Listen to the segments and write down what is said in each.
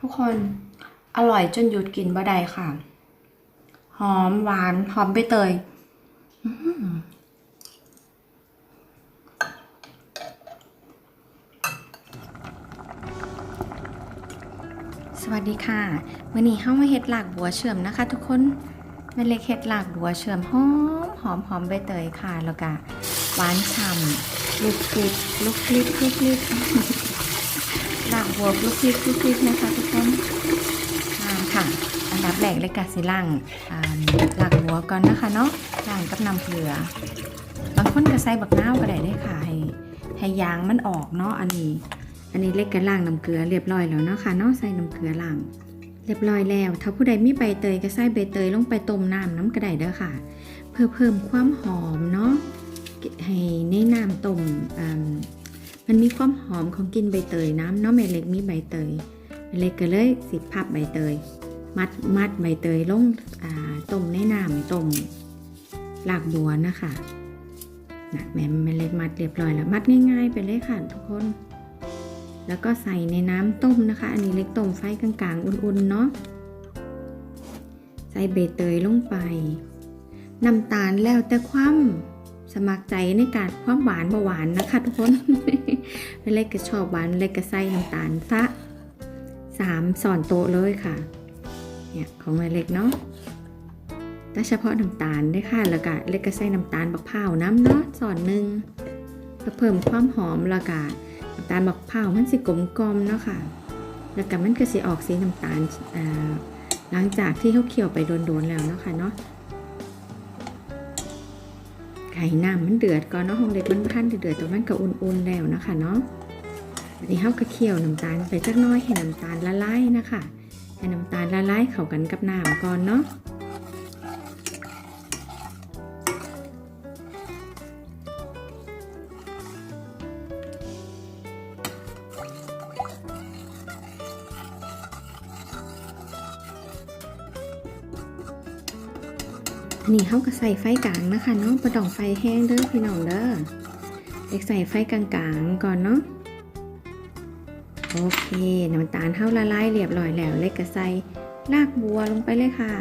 ทุกคนอร่อยจนหยุดกินบ่ได้ค่ะ หอมหวานหอมใบเตยสวัสดีค่ะวันนี้เข้ามาเฮ็ดหลากบัวเชื่อมนะคะ ทุกคนแม่เล็กเฮ็ดหลากบัวเชื่อมหอมหอมหอมใบเตยค่ะ แล้วก็หวานฉ่ำลูกคลิกลูกคลิกลูกคลิก หัวลูกคลิกลูกคลิกนะคะทุกคนอ่าค่ะ อันดับแรกเลยกะสิล่างหลากบัวก่อนนะคะเนาะล่างกับน้ำเกลือ บางคนก็ใส่บักนาวก็ได้เด้ค่ะ ให้ให้ยางมันออกเนาะอันนี้ อันนี้เล็กก็ล่างน้ำเกลือเรียบร้อยแล้วเนาะค่ะเนาะใส่น้ำเกลือล่างเรียบร้อยแล้ว ถ้าผู้ใดมีใบเตยก็ใส่ใบเตยลงไปต้มน้ำน้ำกระไดเด้อค่ะ เพื่อเพิ่มความหอมเนาะให้ในน้ำต้มอ่า มันมีความหอมของกลินใบเตยน้ำเนาะแม่เล็กมีใบเตยแม่เล็กก็เลยสิพับใบเตย มัดมัดใบเตยลงต้มในน้ำต้มหลากบัวนะคะนะแม่แม่เล็กมัดเรียบร้อยแล้ว มัดง่าย ๆ ไปเลยค่ะทุกคน แล้วก็ใส่ในน้ำต้มนะคะ อันนี้เล็กต้มไฟกลางๆ อุ่นๆเนาะใส่เบเตยลงไปน้ำตาลแล้วแต่ความสมัครใจในการความหวานเบ่หวานนะคะทุกคน เล็กก็ชอบหวานเล็กก็ใส่น้ำตาลซะสามสอนโตเลยค่ะ เนี่ยของเล็กเนาะแต่เฉพาะน้ำตาลด้วยค่ะ แล้วก็เล็กก็ใส่น้ำตาลบักพร้าน้ำเนาะสอนหนึ่งเพิ่มความหอมแล้วก็น้ำตาลบักเผามันสิกลมกลมเนาะค่ะ แล้วก็มันก็สิออกสีน้ำตาลหลังจากที่เขาเคี่ยวไปโดนๆแล้วเนาะค่ะเนาะไก่น้ำมันเดือดก่อนเนาะห้องเด็กมันพันเดือดๆตัวมันก็อุ่นๆแล้วนะคะเนาะ วันนี้เขาก็เคี่ยวน้ำตาลไปจักน้อยให้น้ำตาลละลายนะคะให้น้ำตาลละลายเข้ากันกับน้ำก่อนเนาะนี่เขาก็ใส่ไฟกลางนะคะเนาะประดองไฟแห้งเด้อพี่น้องเด้อเล็กใส่ไฟกลางๆก่อนเนาะ โอเค น้ำตาลเท่าละลายเรียบร้อยแล้วเล็กก็ใส่รากบัวลงไปเลยค่ะ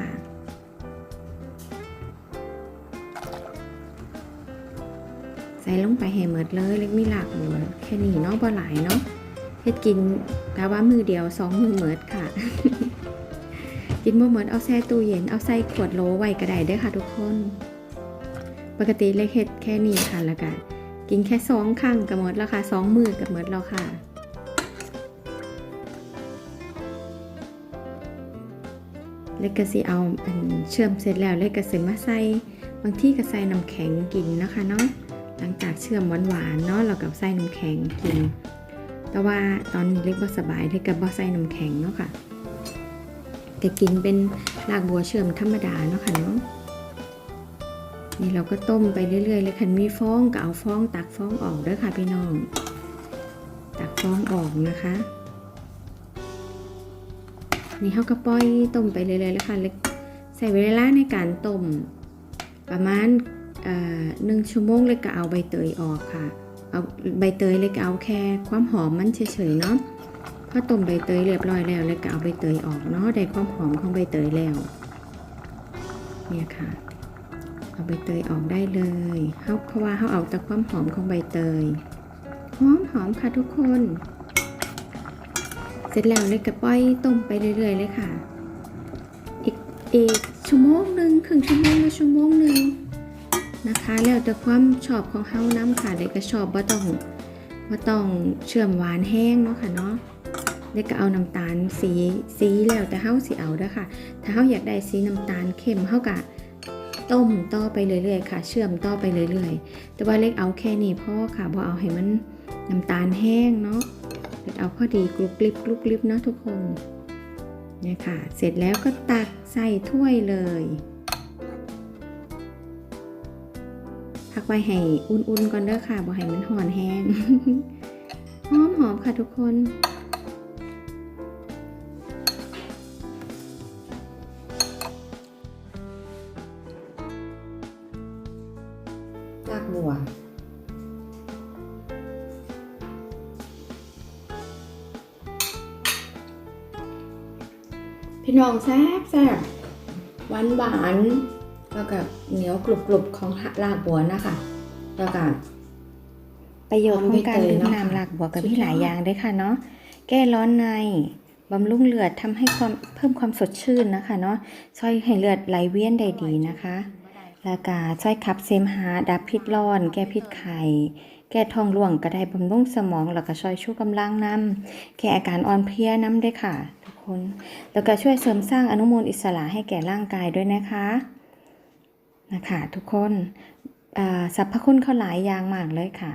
ใส่ลงไปให้หมดเลยเล็กมีรากบัวแค่นี้เนาะบ่หลายเนาะเฮ็ดกินกะว่ามือเดียวสองมือเหมิดค่ะ กินบ่เหมือนเอาแช่ตู้เย็นเอาใส่ขวดโหลไว้ก็ได้เด้อค่ะทุกคน ปกติเล็กเฮ็ดแค่นี้ค่ะแล้วก็กินแค่สองครั้งก็หมดแล้วค่ะสองมือก็หมดแล้วค่ะ เล็กก็สิเอาอันเชื่อมเสร็จแล้วเล็กก็สิมาใส่บางที่ก็ใส่น้ำแข็งกินนะคะเนาะหลังจากเชื่อมหวานๆเนาะเราก็ใส่น้ำแข็งกิน แต่ว่าตอนนี้เล็กบ่สบายเล็กก็บ่ใส่น้ำแข็งเนาะค่ะแต่กินเป็นรากบัวเชื่อมธรรมดาเนาะค่ะเนาะนี่เราก็ต้มไปเรื่อยๆเลยค่ะมีฟองก็เอาฟองตักฟองออกด้วยค่ะพี่น้อง ตักฟองออกนะคะ นี่เขาก็ปล่อยต้มไปเรื่อยๆแล้วค่ะใส่เวลาในการต้มประมาณหนึ่งชั่วโมงเลยก็เอาใบเตยออกค่ะ เอาใบเตยเลยก็เอาแค่ความหอมมันเฉยๆเนาะพอต้มใบเตยเรียบร้อยแล้วแล้วก็เอาใบเตยออกเนาะได้ความหอมของใบเตยแล้วเนี่ยค่ะ เอาใบเตยออกได้เลยเขาเพราะว่าเขาเอาแต่ความหอมของใบเตยหอมหอมค่ะทุกคน ร็จแล้วเลยก็ปล่อยต้มไปเรื่อยๆเลยค่ะ อีกอีกชั่วโมงหนึ่งครึ่งชั่วโมงหรือชั่วโมงหนึ่งนะคะแล้วแต่ความชอบของเฮาน้ำค่ะเด็กก็ชอบว่าต้องว่าต้องเชื่อมหวานแห้งเนาะค่ะเนาะแล้วก็เอาน้ำตาลสีสีแล้วแต่เฮาสิเอาเด้อค่ะ ถ้าเฮาอยากได้สีน้ำตาลเข้มเฮากะต้มต่อไปเรื่อยๆค่ะ เชื่อมต่อไปเรื่อยๆ แต่ว่าเล็กเอาแค่นี้พอค่ะบ่เอาให้มันน้ำตาลแห้งเนาะ เอาพอดีกรุบกริบกรุบกริบนะทุกคนเนี่ยค่ะ เสร็จแล้วก็ตักใส่ถ้วยเลยพักไว้ให้อุ่นๆก่อนเด้อค่ะบ่ให้มันห่อนแห้งหอมๆค่ะทุกคน รากบัว พี่น้องแซ่บแซ่บหวานหวานๆแล้วก็เหนียวกรุบกรุบๆของรากบัวนะคะแล้วก็ประโยชน์ของการดื่มเนาะน้ำหลากบัวกับมีหลายอย่างด้วยค่ะเนาะแก้ร้อนในบำรุงเลือดทำให้ความเพิ่มความสดชื่นนะคะเนาะช่วยให้เลือดไหลเวียนได้ดีนะคะแล้วก็ช่วยขับเสมหะดับพิษร้อน แก้พิษไข้แก้ท้องร่วงก็ได้บำรุงสมองแล้วก็ช่วยชูกำลังน้ำแก้อาการอ่อนเพลียน้ำด้วยค่ะทุก คนแล้วก็ช่วยเสริมสร้างอนุมูลอิสระให้แก่ร่างกายด้วยนะคะ นะคะ ทุกคนสรรพคุณเขาหลายอย่างมากเลยค่ะ